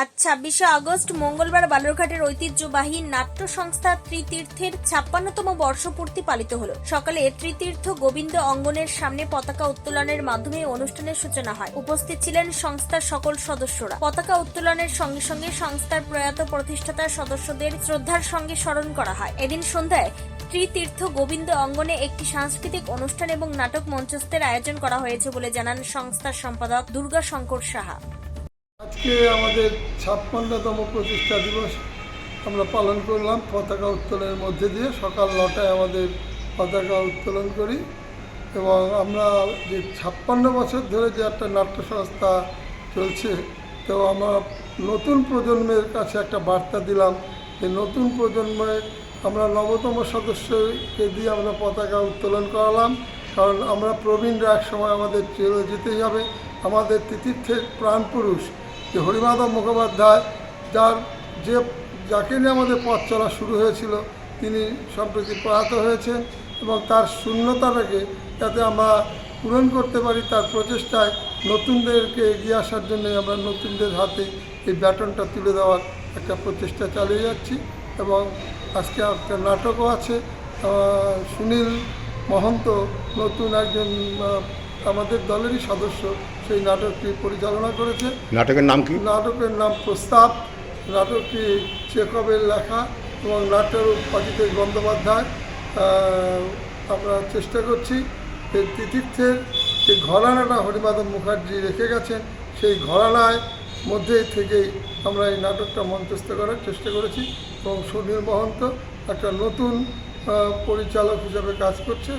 আজ ছাব্বিশে আগস্ট, মঙ্গলবার বালুরঘাটের ঐতিহ্যবাহী নাট্য সংস্থা ত্রিতীর্থের ছাপ্পান্নতম বর্ষপূর্তি পালিত হলো। সকালে ত্রিতীর্থ গোবিন্দ অঙ্গনের সামনে পতাকা উত্তোলনের মাধ্যমে অনুষ্ঠানের সূচনা হয়। উপস্থিত ছিলেন সংস্থার সকল সদস্যরা। পতাকা উত্তোলনের সঙ্গে সঙ্গে সংস্থার প্রয়াত প্রতিষ্ঠাতা সদস্যদের শ্রদ্ধার সঙ্গে স্মরণ করা হয়। এদিন সন্ধ্যায় ত্রিতীর্থ গোবিন্দ অঙ্গনে একটি সাংস্কৃতিক অনুষ্ঠান এবং নাটক মঞ্চস্থের আয়োজন করা হয়েছে বলে জানান সংস্থার সম্পাদক দুর্গা শঙ্কর সাহা। আজকে আমাদের ছাপ্পান্নতম প্রতিষ্ঠা দিবস আমরা পালন করলাম পতাকা উত্তোলনের মধ্যে দিয়ে। সকাল নটায় আমাদের পতাকা উত্তোলন করি এবং আমরা যে ছাপ্পান্ন বছর ধরে যে একটা নাট্য সংস্থা চলছে, তো আমরা নতুন প্রজন্মের কাছে একটা বার্তা দিলাম যে নতুন প্রজন্মে আমরা নবতম সদস্যকে দিয়ে আমরা পতাকা উত্তোলন করালাম। কারণ আমরা প্রবীণরা এক সময় আমাদের চলে যেতেই হবে। আমাদের তিতীর্থের প্রাণপুরুষ যে হরিমাধব মুখোপাধ্যায়, যার যে, যাকে নিয়ে আমাদের পথ চলা শুরু হয়েছিল, তিনি সম্প্রতি প্রয়াত হয়েছেন এবং তার শূন্যতাটাকে যাতে আমরা পূরণ করতে পারি তার প্রচেষ্টায় নতুনদেরকে এগিয়ে আসার জন্য আমরা নতুনদের হাতে এই ব্যাটনটা তুলে দেওয়ার একটা প্রচেষ্টা চালিয়ে যাচ্ছি এবং আজকে একটা নাটকও আছে। সুনীল মহন্ত নতুন একজন আমাদের দলেরই সদস্য সেই নাটকটি পরিচালনা করেছে নাটকের নাম কি? নাটকের নাম প্রস্তাব নাটকটি চেকবের লেখা এবং নাট্যরূপ অজিতেশ বন্দ্যোপাধ্যায়। আমরা চেষ্টা করছি যে তিতীর্থের যে ঘরানাটা হরিমাধব মুখার্জি রেখে গেছেন সেই ঘরানায় মধ্যে থেকেই আমরা এই নাটকটা মঞ্চস্থ করার চেষ্টা করেছি এবং সুনীল মহন্ত একটা নতুন পরিচালক হিসাবে কাজ করছে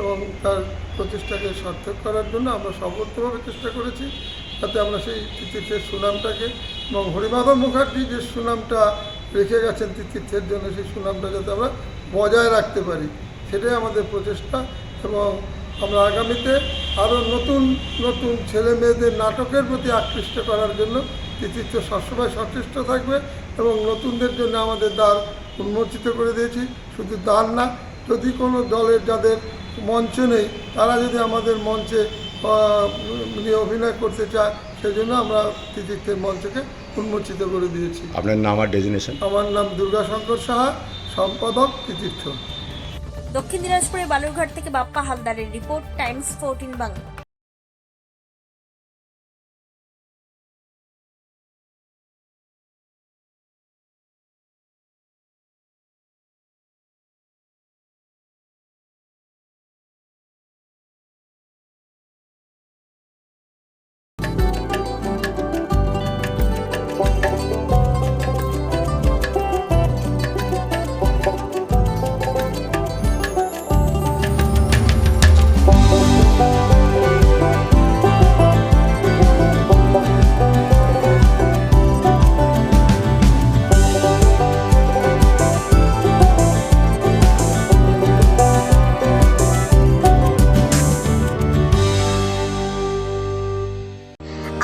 এবং তার প্রচেষ্টাকে সার্থক করার জন্য আমরা সর্বোত্তভাবে চেষ্টা করেছি। যাতে আমরা সেই তিতীর্থের সুনামটাকে এবং হরিমাধব মুখার্জি যে সুনামটা রেখে গেছেন তিতীর্থের জন্য, সেই সুনামটা যাতে আমরা বজায় রাখতে পারি, সেটাই আমাদের প্রচেষ্টা। এবং আমরা আগামীতে আরও নতুন নতুন ছেলে মেয়েদের নাটকের প্রতি আকৃষ্ট করার জন্য তিতীর্থ সবসময় সচেষ্ট থাকবে এবং নতুনদের জন্য আমাদের দ্বার উন্মোচিত করে দিয়েছি। শুধু দ্বার না যদি কোনো দলের যাদের মঞ্চ নেই তারা যদি আমাদের মঞ্চে আহ, নিয়ে অভিনয় করতে চায় সেই জন্য আমরা কৃতিত্বের মঞ্চকে উন্মোচিত করে দিয়েছি। আপনার নাম আর ডেজিনেশন? আমার নাম দুর্গাশঙ্কর সাহা সম্পাদক কৃতিত্ব দক্ষিণ দিনাজপুরের বালুরঘাট থেকে বাপ্পা হালদারের রিপোর্ট টাইমস ফোরটিন বাংলা।